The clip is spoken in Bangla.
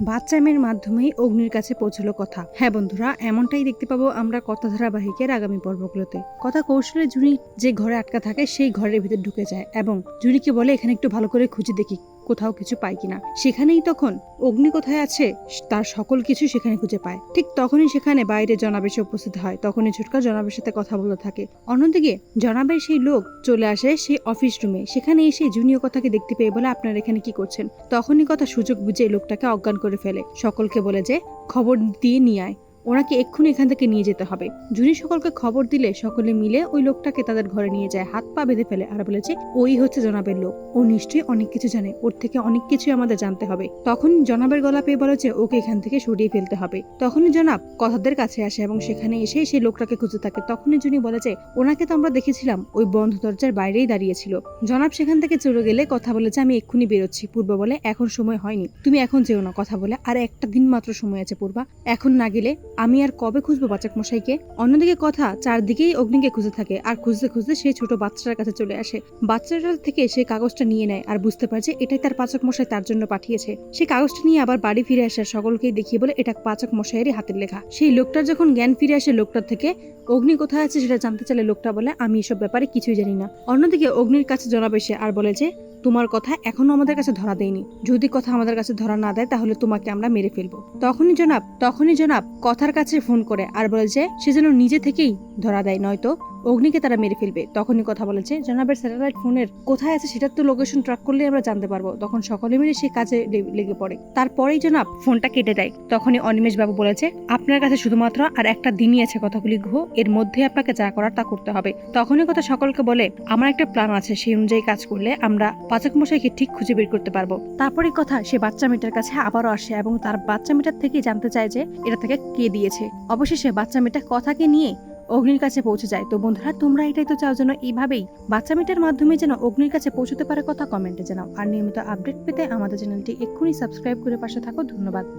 বাচ্চা মেয়ের মাধ্যমেই অগ্নির কাছে পৌঁছলো কথা। হ্যাঁ বন্ধুরা, এমনটাই দেখতে পাবো আমরা কথা ধারাবাহিকের আগামী পর্বগুলোতে। কথা কৌশলে জুনি যে ঘরে আটকা থাকে, সেই ঘরের ভিতর ঢুকে যায় এবং জুনিকে বলে, এখানে একটু ভালো করে খুঁজে দেখি কোথাও কিছু পায় কিনা। সেখানেই তখন অগ্নি কোথায় আছে, তার সকল কিছু সেখানে খুঁজে পায়। ঠিক তখনই সেখানে বাইরে জনাবেশে উপস্থিত হয়। তখনই ছোটকা জনাবের সাথে কথা বলতে থাকে। অন্যদিকে জনাবের সেই লোক চলে আসে সেই অফিস রুমে সেখানে এসে জুনিয়র কথাকে দেখতে পেয়ে বলে, আপনারা এখানে কি করছেন? তখনই কথা সুযোগ বুঝে লোকটাকে অজ্ঞান করে ফেলে। সকলকে বলে যে, খবর দিয়ে নিয়ে আয়। ওনাকে এক্ষুনি এখান থেকে নিয়ে যেতে হবে। জুনি সকলকে খবর দিলে সকলে মিলে ওই লোকটাকে তাদের ঘরে নিয়ে যায়। হাত পা বেঁধে ফেলে আর বলেছে, ওই হচ্ছে জনাবের লোক। ও নিশ্চয়ই অনেক কিছু জানে। ওর থেকে অনেক কিছুই আমাদের জানতে হবে। তখন জনাবের গলা পেয়ে বলে যে ওকে এখান থেকে সরিয়ে ফেলতে হবে। তখনই জনাব কথাদের কাছে আসে এবং সেখানে এসে সেই লোকটাকে খুঁজে থাকে। তখনই জুনি বলে যে ওনাকে তো আমরা দেখেছিলাম। ওই বন্ধ দরজার বাইরেই দাঁড়িয়েছিল জনাব সেখান থেকে চলে গেলে কথা বলে যে আমি এক্ষুনি বেরোচ্ছি। পূর্ব বলে এখন সময় হয়নি। তুমি এখন যেও না। কথা বলে, আর একটা দিন মাত্র সময় আছে পূর্বা। এখন না গেলে আমি আর কবে খুঁজবো বাচাক মশাইকে? অন্যদিকে কথা, চারদিকেই অগ্নিকে খুঁজে থাকে, আর খুঁজতে খুঁজতে সে ছোট বাচ্চাটার কাছে চলে আসে। বাচ্চাটার থেকে সে কাগজটা নিয়ে নেয়, আর বুঝতে পারে যে এটাই তার পাচক মশাই তার জন্য পাঠিয়েছে। সে কাগজটা নিয়ে আবার বাড়ি ফিরে আসে সকলকেই দেখিয়ে বলে, এটা পাচক মশাইয়েরই হাতের লেখা। সেই লোকটার যখন জ্ঞান ফিরে আসে লোকটার থেকে, অগ্নি কোথায় আছে সেটা জানতে চাইলে লোকটা বলে, আমি এসব ব্যাপারে কিছুই জানি না। অন্যদিকে অগ্নির কাছে জনাব এসে আর বলে যে তোমার কথা এখনও আমাদের কাছে ধরা দেয়নি। যদি কথা আমাদের কাছে ধরা না দেয়, তাহলে তোমাকে আমরা মেরে ফেলব। তখনই জনাব তখনই জনাব, কথার কাছে ফোন করে আর বলে যে, সে যেন নিজে থেকেই ধরা দেয়, নয়তো অগ্নিকে তারা মেরে ফেলবে, তখনই কথা বলেছে, জনাবের স্যাটেলাইট ফোনের কোথায় আছে সেটার তো লোকেশন ট্র্যাক করলে আমরা জানতে পারব। তখন সকলে মিলে সে কাজে লেগে পড়ে। তারপরেই জনাব ফোনটা কেটে দেয়। তখনই অনিমেষ বাবু বলেছে, আপনার কাছে শুধুমাত্র আর একটা দিনই আছে কথাগুলি গ্রহ এর মধ্যে আপনাকে যা করার তা করতে হবে। তখনই কথা সকলকে বলে, আমার একটা প্ল্যান আছে, সেই অনুযায়ী কাজ করলে আমরা পাচক মশাইকে ঠিক খুঁজে বের করতে পারব। তারপরে কথা সে বাচ্চা মেয়েটার কাছে আবারও আসে এবং তার বাচ্চা মেয়েটার থেকে জানতে চায় যে এটা তাকে কে দিয়েছে। অবশেষে বাচ্চা মেয়েটা কথাকে নিয়ে অগ্নির কাছে পৌঁছে যায়। তো বন্ধুরা, তোমরা এটাই তো চাও যেন এইভাবেই বাচ্চা মেয়েটার মাধ্যমে যেন অগ্নির কাছে পৌঁছতে পারে কথা কমেন্টে জানাও। আর নিয়মিত আপডেট পেতে আমাদের চ্যানেলটি এক্ষুনি সাবস্ক্রাইব করে পাশে থাকো। ধন্যবাদ।